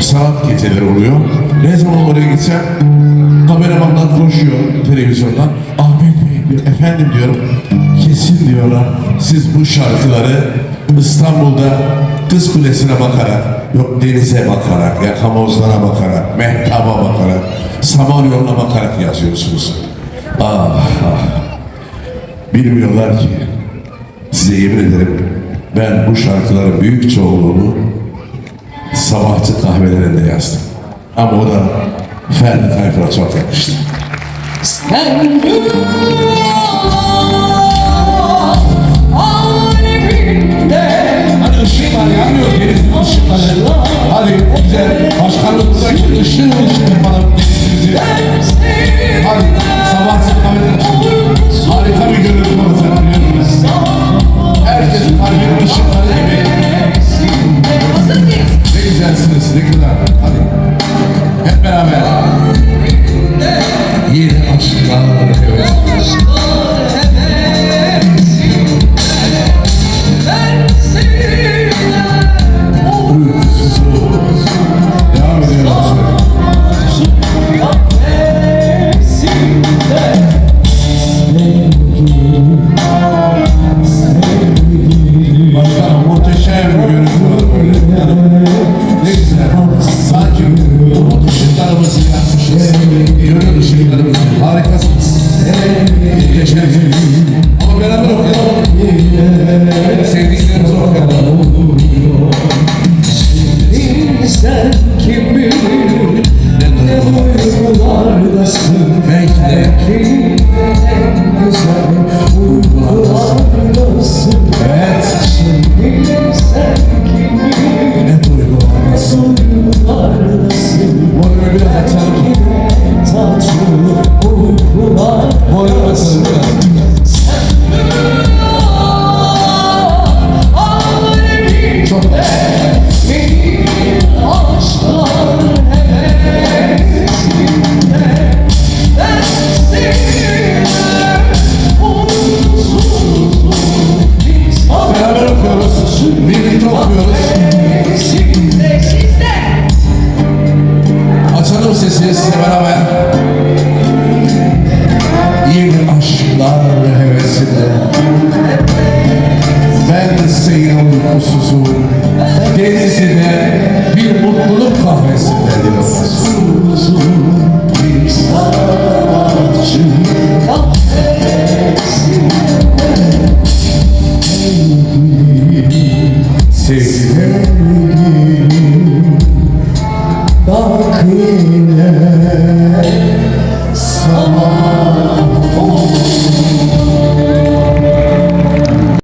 sanat geceleri oluyor. Ne zaman oraya gitsem kameramanlar koşuyor televizyondan. Ahmet Bey efendim diyorum kesin diyorlar siz bu şarkıları İstanbul'da Kız Kulesi'ne bakarak yok denize bakarak yakamozlara bakarak mehtaba bakarak Samanyolu'na bakarak yazıyorsunuz. Ah ah bilmiyorlar ki size yemin ederim ben bu şarkıların büyük çoğunluğunu sabahçı kahvelerinde yazdım. Ama o da Ferdi Tayfur'a çok yakıştı. Sen Hadi ışıklar yanmıyor denizin ışıkları. Hadi güzel başkanımızdaki ışığı ışığı yapalım Ne güzelsiniz ne kadar. Hadi. Hep beraber. Yeni aşklar evet. Sen kim bilir ne duygulardasın de senin uykusuzum Denizinde bir mutluluk kahvesinde diyoruz Bir sanatçı Sevgilim Bakıyor